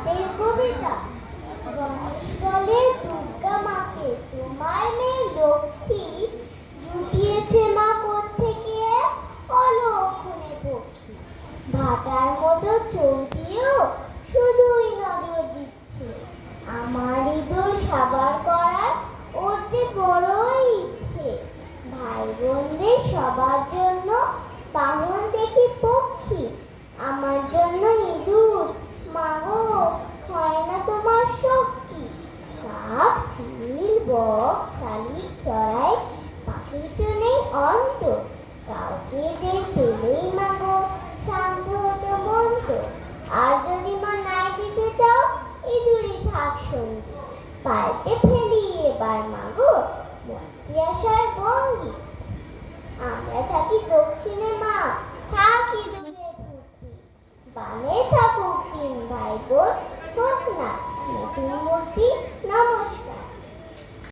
রাতের কবিতা। গণেশ বলে দুর্গা মাকে তোমার মেয়ে লক্ষ্মী জুটিয়েছে মা থেকে অলক্ষণে পক্ষী। ভাটার মতো চোখ শুধুই নজর দিচ্ছে। আমার ইঁদুর সাবার করার ওর যে বড়ই ইচ্ছে। ভাই বোনদের সবার জন্য বাহন দেখি পক্ষী আমার জন্য ইঁদুর মাগো হয় না তোমার শক্তি কাক চিল বক শালিক চড়াই, পাখির তো নেই অন্ত। কাউকে যে পেলেই মাগো, শান্ত হতো মন তো। আর যদি মা নাই দিতে চাও ইঁদুরই থাক সঙ্গী। পাল্টে ফেলি এবার মাগো, মর্তি আসার ভঙ্গি আমরা থাকি দক্ষিণে মা, থাকি বামে থাকুক তিন ভাই বোন হোক না, নতুন মূর্তি নব